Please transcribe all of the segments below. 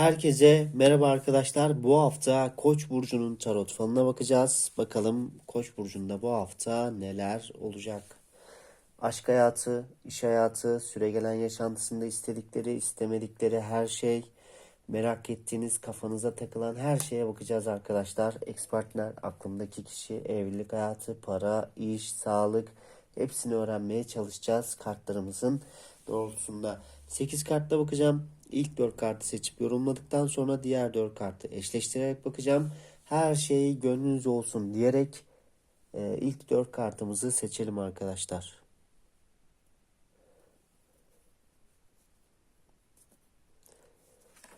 Herkese merhaba arkadaşlar. Bu hafta Koç burcunun tarot falına bakacağız. Bakalım Koç burcunda bu hafta neler olacak? Aşk hayatı, iş hayatı, süregelen yaşantısında istedikleri, istemedikleri her şey, merak ettiğiniz, kafanıza takılan her şeye bakacağız arkadaşlar. Ex partner, aklımdaki kişi, evlilik hayatı, para, iş, sağlık hepsini öğrenmeye çalışacağız kartlarımızın doğrultusunda. 8 kartla bakacağım. İlk 4 kartı seçip yorumladıktan sonra diğer 4 kartı eşleştirerek bakacağım. Her şey gönlünüz olsun diyerek e, ilk 4 kartımızı seçelim arkadaşlar.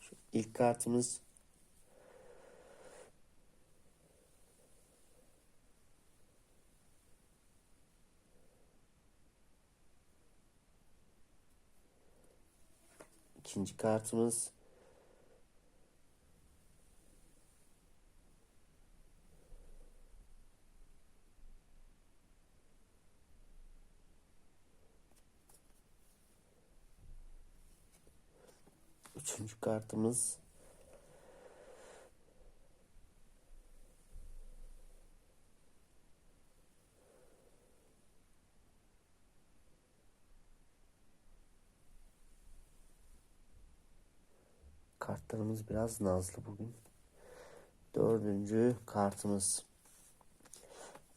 Şu İlk kartımız ikinci kartımız. Üçüncü kartımız Kartlarımız biraz nazlı bugün. Dördüncü kartımız.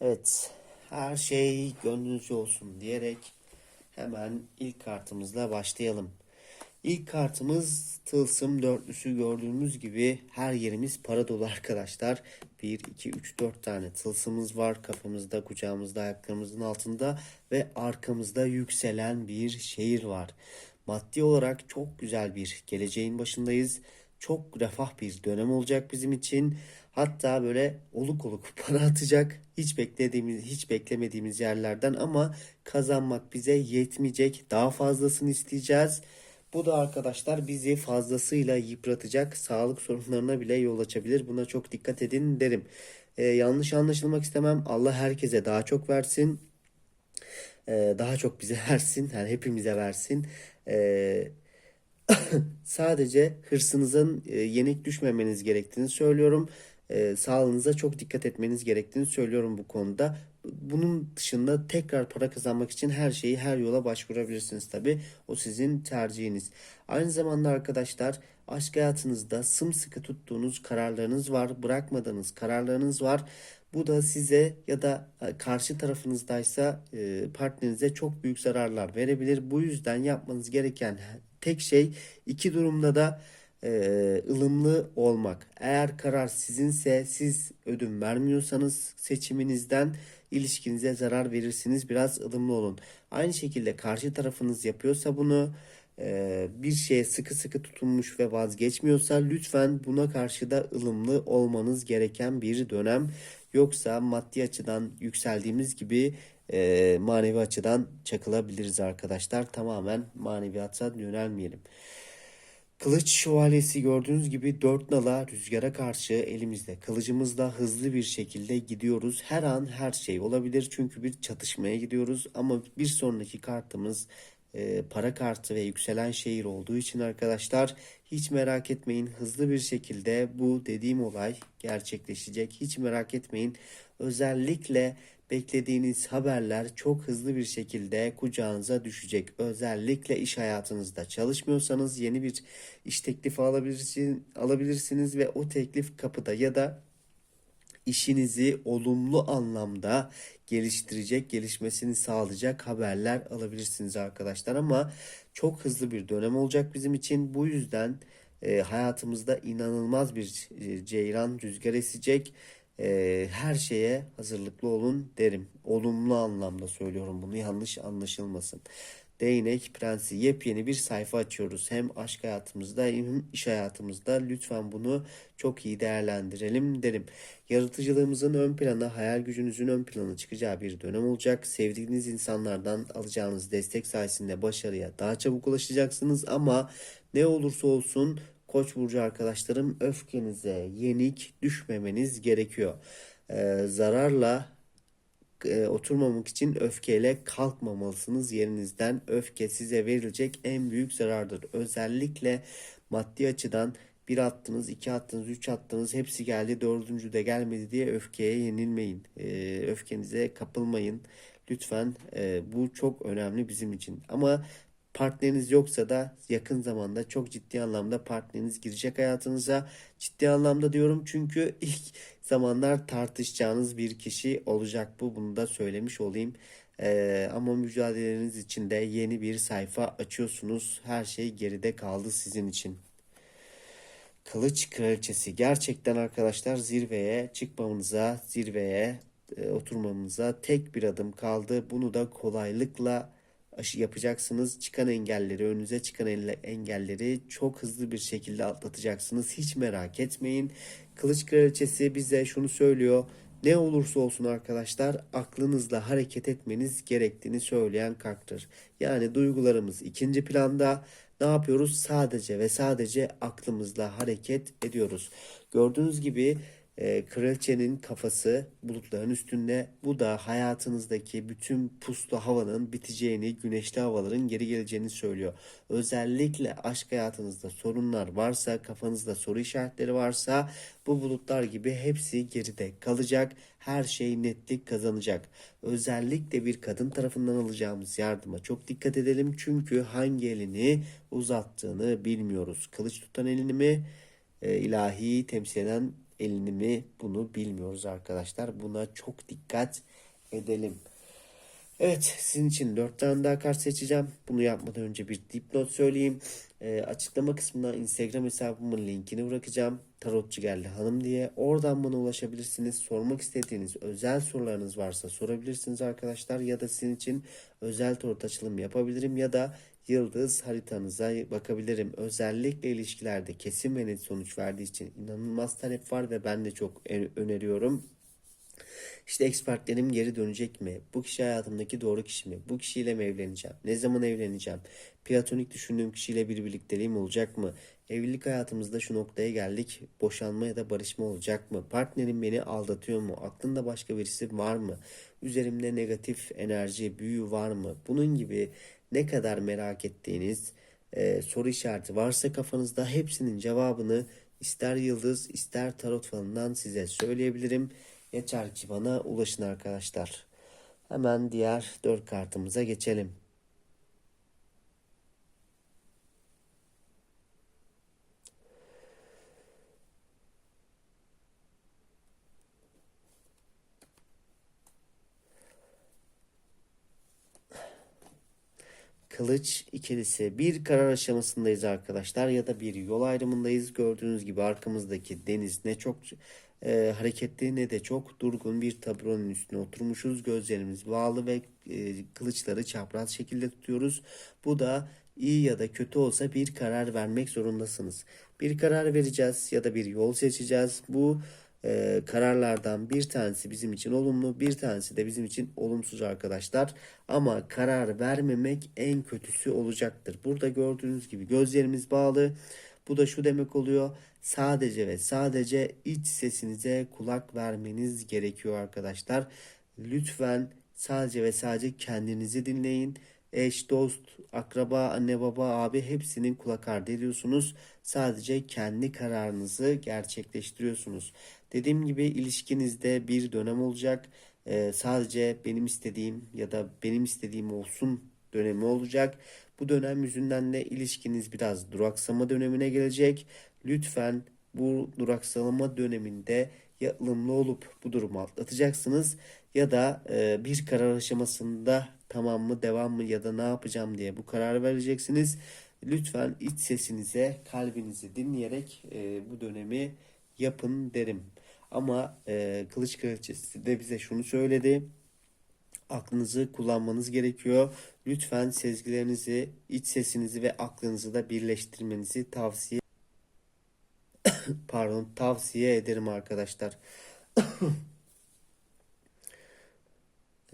Evet, her şey gönlünüzce olsun diyerek hemen ilk kartımızla başlayalım. İlk kartımız tılsım dörtlüsü gördüğümüz gibi her yerimiz para dolu arkadaşlar. 1, 2, 3, 4 tane tılsımız var kafamızda, kucağımızda, ayaklarımızın altında ve arkamızda yükselen bir şehir var. Maddi olarak çok güzel bir geleceğin başındayız. Çok refah bir dönem olacak bizim için. Hatta böyle oluk oluk para atacak. Hiç beklediğimiz, hiç beklemediğimiz yerlerden ama kazanmak bize yetmeyecek. Daha fazlasını isteyeceğiz. Bu da arkadaşlar bizi fazlasıyla yıpratacak. Sağlık sorunlarına bile yol açabilir. Buna çok dikkat edin derim. Ee, yanlış anlaşılmak istemem. Allah herkese daha çok versin. Ee, daha çok bize versin. Yani hepimize versin. Ee, sadece hırsınızın e, yenik düşmemeniz gerektiğini söylüyorum. Ee, sağlığınıza çok dikkat etmeniz gerektiğini söylüyorum bu konuda. Bunun dışında tekrar para kazanmak için her şeyi her yola başvurabilirsiniz tabi. O sizin tercihiniz. Aynı zamanda arkadaşlar aşk hayatınızda sımsıkı tuttuğunuz kararlarınız var. Bırakmadığınız kararlarınız var. Bu da size ya da e, karşı tarafınızdaysa e, partnerinize çok büyük zararlar verebilir. Bu yüzden yapmanız gereken tek şey iki durumda da e, ılımlı olmak. Eğer karar sizinse siz ödün vermiyorsanız seçiminizden ilişkinize zarar verirsiniz. Biraz ılımlı olun. Aynı şekilde karşı tarafınız yapıyorsa bunu bir şeye sıkı sıkı tutunmuş ve vazgeçmiyorsa lütfen buna karşı da ılımlı olmanız gereken bir dönem. Yoksa maddi açıdan yükseldiğimiz gibi e, manevi açıdan çakılabiliriz arkadaşlar. Tamamen maneviyata yönelmeyelim. Kılıç şövalyesi gördüğünüz gibi dört nala rüzgara karşı elimizde kılıcımızla hızlı bir şekilde gidiyoruz. Her an her şey olabilir çünkü bir çatışmaya gidiyoruz ama bir sonraki kartımız e, para kartı ve yükselen şehir olduğu için arkadaşlar hiç merak etmeyin hızlı bir şekilde bu dediğim olay gerçekleşecek. Hiç merak etmeyin. Özellikle beklediğiniz haberler çok hızlı bir şekilde kucağınıza düşecek. Özellikle iş hayatınızda çalışmıyorsanız yeni bir iş teklifi alabilirsiniz, alabilirsiniz ve o teklif kapıda ya da işinizi olumlu anlamda geliştirecek, gelişmesini sağlayacak haberler alabilirsiniz arkadaşlar ama çok hızlı bir dönem olacak bizim için. Bu yüzden e, hayatımızda inanılmaz bir e, ceyran rüzgar esecek. E, her şeye hazırlıklı olun derim. Olumlu anlamda söylüyorum bunu yanlış anlaşılmasın. Değnek Prensi yepyeni bir sayfa açıyoruz. Hem aşk hayatımızda hem iş hayatımızda. Lütfen bunu çok iyi değerlendirelim derim. Yaratıcılığımızın ön plana, hayal gücünüzün ön plana çıkacağı bir dönem olacak. Sevdiğiniz insanlardan alacağınız destek sayesinde başarıya daha çabuk ulaşacaksınız ama ne olursa olsun Koç burcu arkadaşlarım öfkenize yenik düşmemeniz gerekiyor. Ee, zararla e, oturmamak için öfkeyle kalkmamalısınız yerinizden. Öfke size verilecek en büyük zarardır. Özellikle maddi açıdan Bir attınız, iki attınız, üç attınız. Hepsi geldi. Dördüncü de gelmedi diye öfkeye yenilmeyin. Ee, öfkenize kapılmayın. Lütfen e, bu çok önemli bizim için. Ama partneriniz yoksa da yakın zamanda çok ciddi anlamda partneriniz girecek hayatınıza. Ciddi anlamda diyorum çünkü ilk zamanlar tartışacağınız bir kişi olacak bu. Bunu da söylemiş olayım. Ee, ama mücadeleniz için de yeni bir sayfa açıyorsunuz. Her şey geride kaldı sizin için. Kılıç Kraliçesi gerçekten arkadaşlar zirveye çıkmamıza, zirveye e, oturmamıza tek bir adım kaldı. Bunu da kolaylıkla aşı yapacaksınız. Çıkan engelleri, önünüze çıkan elle- engelleri çok hızlı bir şekilde atlatacaksınız. Hiç merak etmeyin. Kılıç Kraliçesi bize şunu söylüyor. Ne olursa olsun arkadaşlar aklınızla hareket etmeniz gerektiğini söyleyen karttır. Yani duygularımız ikinci planda ne yapıyoruz? Sadece ve sadece aklımızla hareket ediyoruz. Gördüğünüz gibi e, kraliçenin kafası bulutların üstünde. Bu da hayatınızdaki bütün puslu havanın biteceğini, güneşli havaların geri geleceğini söylüyor. Özellikle aşk hayatınızda sorunlar varsa, kafanızda soru işaretleri varsa bu bulutlar gibi hepsi geride kalacak. Her şey netlik kazanacak. Özellikle bir kadın tarafından alacağımız yardıma çok dikkat edelim. Çünkü hangi elini uzattığını bilmiyoruz. Kılıç tutan elini mi, e, ilahi temsil eden elini mi bunu bilmiyoruz arkadaşlar. Buna çok dikkat edelim. Evet sizin için 4 tane daha kart seçeceğim. Bunu yapmadan önce bir dipnot söyleyeyim. Ee, açıklama kısmına Instagram hesabımın linkini bırakacağım. Tarotçu geldi hanım diye. Oradan bana ulaşabilirsiniz. Sormak istediğiniz özel sorularınız varsa sorabilirsiniz arkadaşlar. Ya da sizin için özel tarot açılım yapabilirim. Ya da yıldız haritanıza bakabilirim. Özellikle ilişkilerde kesin ve net sonuç verdiği için inanılmaz talep var ve ben de çok e- öneriyorum. İşte ekspertlerim geri dönecek mi? Bu kişi hayatımdaki doğru kişi mi? Bu kişiyle mi evleneceğim? Ne zaman evleneceğim? Platonik düşündüğüm kişiyle bir birlikteliğim olacak mı? Evlilik hayatımızda şu noktaya geldik. Boşanma ya da barışma olacak mı? Partnerim beni aldatıyor mu? Aklında başka birisi var mı? Üzerimde negatif enerji, büyü var mı? Bunun gibi ne kadar merak ettiğiniz e, soru işareti varsa kafanızda hepsinin cevabını ister yıldız ister tarot falından size söyleyebilirim. Yeter ki bana ulaşın arkadaşlar. Hemen diğer dört kartımıza geçelim. Kılıç ikilisi bir karar aşamasındayız arkadaşlar ya da bir yol ayrımındayız. Gördüğünüz gibi arkamızdaki deniz ne çok e, hareketli ne de çok durgun bir taburanın üstüne oturmuşuz. Gözlerimiz bağlı ve e, kılıçları çapraz şekilde tutuyoruz. Bu da iyi ya da kötü olsa bir karar vermek zorundasınız. Bir karar vereceğiz ya da bir yol seçeceğiz. Bu e, kararlardan bir tanesi bizim için olumlu, bir tanesi de bizim için olumsuz arkadaşlar. Ama karar vermemek en kötüsü olacaktır. Burada gördüğünüz gibi gözlerimiz bağlı. Bu da şu demek oluyor. Sadece ve sadece iç sesinize kulak vermeniz gerekiyor arkadaşlar. Lütfen sadece ve sadece kendinizi dinleyin. Eş, dost, akraba, anne, baba, abi hepsinin kulak ardı ediyorsunuz. Sadece kendi kararınızı gerçekleştiriyorsunuz. Dediğim gibi ilişkinizde bir dönem olacak. Ee, sadece benim istediğim ya da benim istediğim olsun dönemi olacak. Bu dönem yüzünden de ilişkiniz biraz duraksama dönemine gelecek. Lütfen bu duraksama döneminde ya ılımlı olup bu durumu atlatacaksınız ya da e, bir karar aşamasında tamam mı devam mı ya da ne yapacağım diye bu kararı vereceksiniz. Lütfen iç sesinize, kalbinizi dinleyerek e, bu dönemi yapın derim. Ama e, Kılıç Kraliçesi de bize şunu söyledi. Aklınızı kullanmanız gerekiyor. Lütfen sezgilerinizi, iç sesinizi ve aklınızı da birleştirmenizi tavsiye pardon tavsiye ederim arkadaşlar.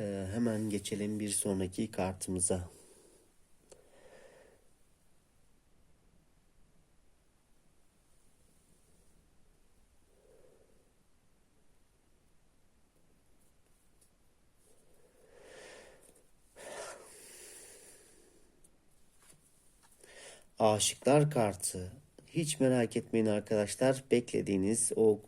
Ee, hemen geçelim bir sonraki kartımıza. Aşıklar kartı. hiç merak etmeyin arkadaşlar. Beklediğiniz o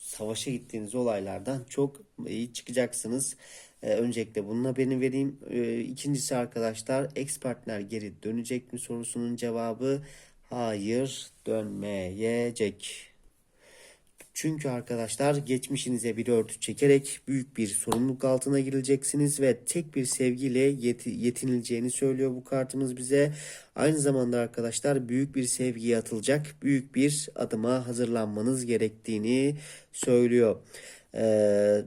savaşa gittiğiniz olaylardan çok iyi çıkacaksınız. Ee, öncelikle bunun haberini vereyim. Ee, ikincisi arkadaşlar ex partner geri dönecek mi sorusunun cevabı hayır dönmeyecek. Çünkü arkadaşlar geçmişinize bir örtü çekerek büyük bir sorumluluk altına gireceksiniz ve tek bir sevgiyle yeti, yetinileceğini söylüyor bu kartımız bize. Aynı zamanda arkadaşlar büyük bir sevgiye atılacak büyük bir adıma hazırlanmanız gerektiğini söylüyor. Ee,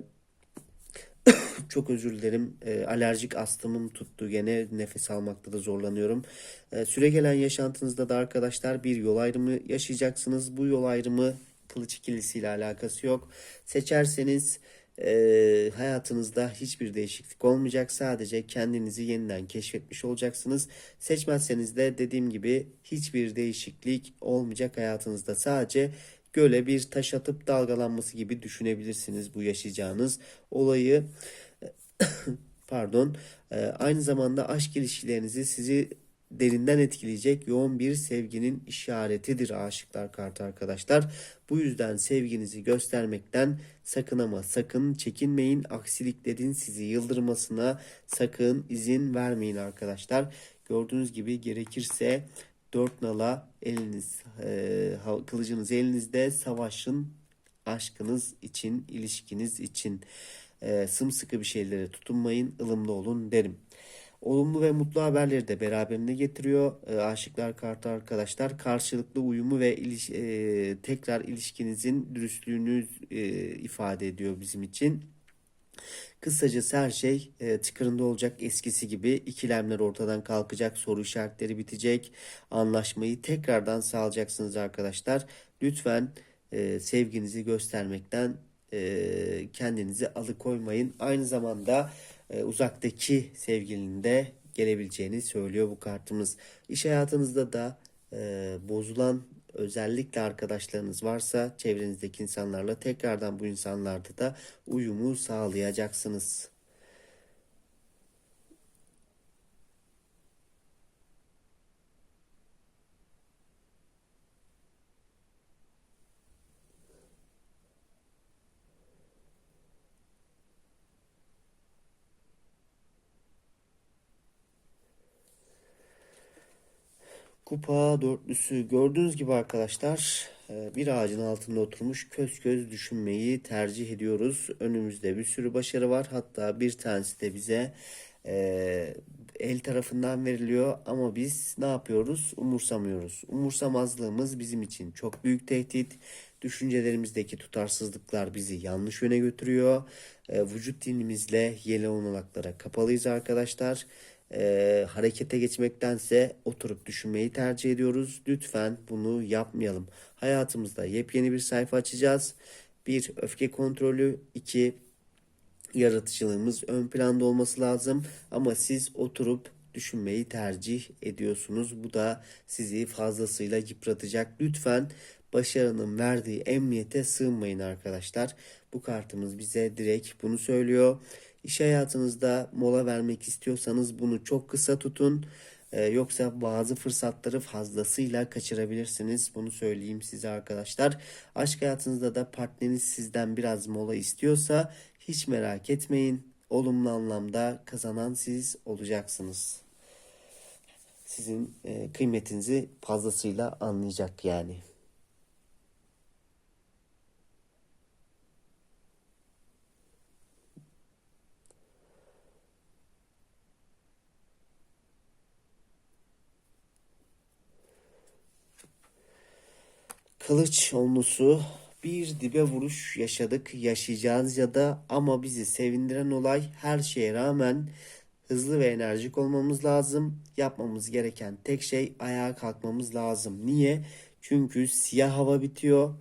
çok özür dilerim. E, alerjik astımım tuttu gene nefes almakta da zorlanıyorum. E, süre gelen yaşantınızda da arkadaşlar bir yol ayrımı yaşayacaksınız. Bu yol ayrımı kılıç ikilisiyle alakası yok. Seçerseniz e, hayatınızda hiçbir değişiklik olmayacak. Sadece kendinizi yeniden keşfetmiş olacaksınız. Seçmezseniz de dediğim gibi hiçbir değişiklik olmayacak hayatınızda. Sadece göle bir taş atıp dalgalanması gibi düşünebilirsiniz bu yaşayacağınız olayı. Pardon. E, aynı zamanda aşk ilişkilerinizi sizi derinden etkileyecek yoğun bir sevginin işaretidir aşıklar kartı arkadaşlar. Bu yüzden sevginizi göstermekten sakın ama sakın çekinmeyin. Aksiliklerin sizi yıldırmasına sakın izin vermeyin arkadaşlar. Gördüğünüz gibi gerekirse dört nala eliniz, e, kılıcınız elinizde savaşın aşkınız için, ilişkiniz için. E, sımsıkı bir şeylere tutunmayın, ılımlı olun derim. Olumlu ve mutlu haberleri de beraberinde getiriyor. E, aşıklar kartı arkadaşlar karşılıklı uyumu ve iliş, e, tekrar ilişkinizin dürüstlüğünü e, ifade ediyor bizim için. Kısacası her şey e, tıkırında olacak eskisi gibi ikilemler ortadan kalkacak soru işaretleri bitecek anlaşmayı tekrardan sağlayacaksınız arkadaşlar. Lütfen e, sevginizi göstermekten e, kendinizi alıkoymayın. Aynı zamanda e, uzaktaki sevgilinin de gelebileceğini söylüyor bu kartımız. İş hayatınızda da e, bozulan özellikle arkadaşlarınız varsa çevrenizdeki insanlarla tekrardan bu insanlarda da uyumu sağlayacaksınız. Kupa dörtlüsü gördüğünüz gibi arkadaşlar e, bir ağacın altında oturmuş köz köz düşünmeyi tercih ediyoruz. Önümüzde bir sürü başarı var. Hatta bir tanesi de bize e, el tarafından veriliyor ama biz ne yapıyoruz? Umursamıyoruz. Umursamazlığımız bizim için çok büyük tehdit. Düşüncelerimizdeki tutarsızlıklar bizi yanlış yöne götürüyor. E, vücut dilimizle yele onulaklara kapalıyız arkadaşlar e, harekete geçmektense oturup düşünmeyi tercih ediyoruz. Lütfen bunu yapmayalım. Hayatımızda yepyeni bir sayfa açacağız. Bir öfke kontrolü, iki yaratıcılığımız ön planda olması lazım. Ama siz oturup düşünmeyi tercih ediyorsunuz. Bu da sizi fazlasıyla yıpratacak. Lütfen başarının verdiği emniyete sığınmayın arkadaşlar. Bu kartımız bize direkt bunu söylüyor. İş hayatınızda mola vermek istiyorsanız bunu çok kısa tutun. Ee, yoksa bazı fırsatları fazlasıyla kaçırabilirsiniz. Bunu söyleyeyim size arkadaşlar. Aşk hayatınızda da partneriniz sizden biraz mola istiyorsa hiç merak etmeyin. Olumlu anlamda kazanan siz olacaksınız. Sizin e, kıymetinizi fazlasıyla anlayacak yani. Kılıç onlusu bir dibe vuruş yaşadık yaşayacağız ya da ama bizi sevindiren olay her şeye rağmen hızlı ve enerjik olmamız lazım. Yapmamız gereken tek şey ayağa kalkmamız lazım. Niye? Çünkü siyah hava bitiyor.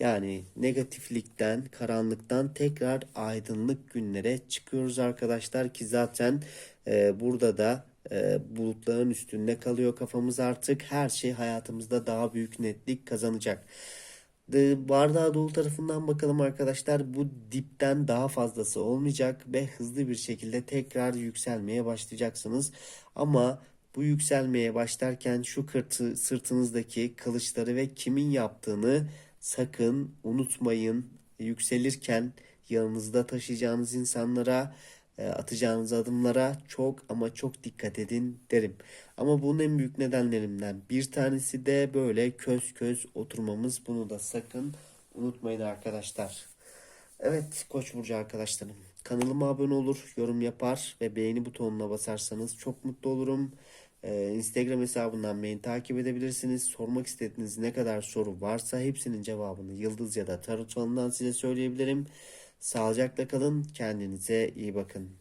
Yani negatiflikten, karanlıktan tekrar aydınlık günlere çıkıyoruz arkadaşlar ki zaten e, burada da e, bulutların üstünde kalıyor kafamız artık. Her şey hayatımızda daha büyük netlik kazanacak. The bardağı dolu tarafından bakalım arkadaşlar. Bu dipten daha fazlası olmayacak ve hızlı bir şekilde tekrar yükselmeye başlayacaksınız. Ama Bu yükselmeye başlarken şu kırtı, sırtınızdaki kılıçları ve kimin yaptığını sakın unutmayın. Yükselirken yanınızda taşıyacağınız insanlara, atacağınız adımlara çok ama çok dikkat edin derim. Ama bunun en büyük nedenlerimden bir tanesi de böyle köz köz oturmamız. Bunu da sakın unutmayın arkadaşlar. Evet Koç burcu arkadaşlarım. Kanalıma abone olur, yorum yapar ve beğeni butonuna basarsanız çok mutlu olurum. Ee, Instagram hesabından beni takip edebilirsiniz. Sormak istediğiniz ne kadar soru varsa hepsinin cevabını Yıldız ya da Tarot falından size söyleyebilirim. Sağlıcakla kalın, kendinize iyi bakın.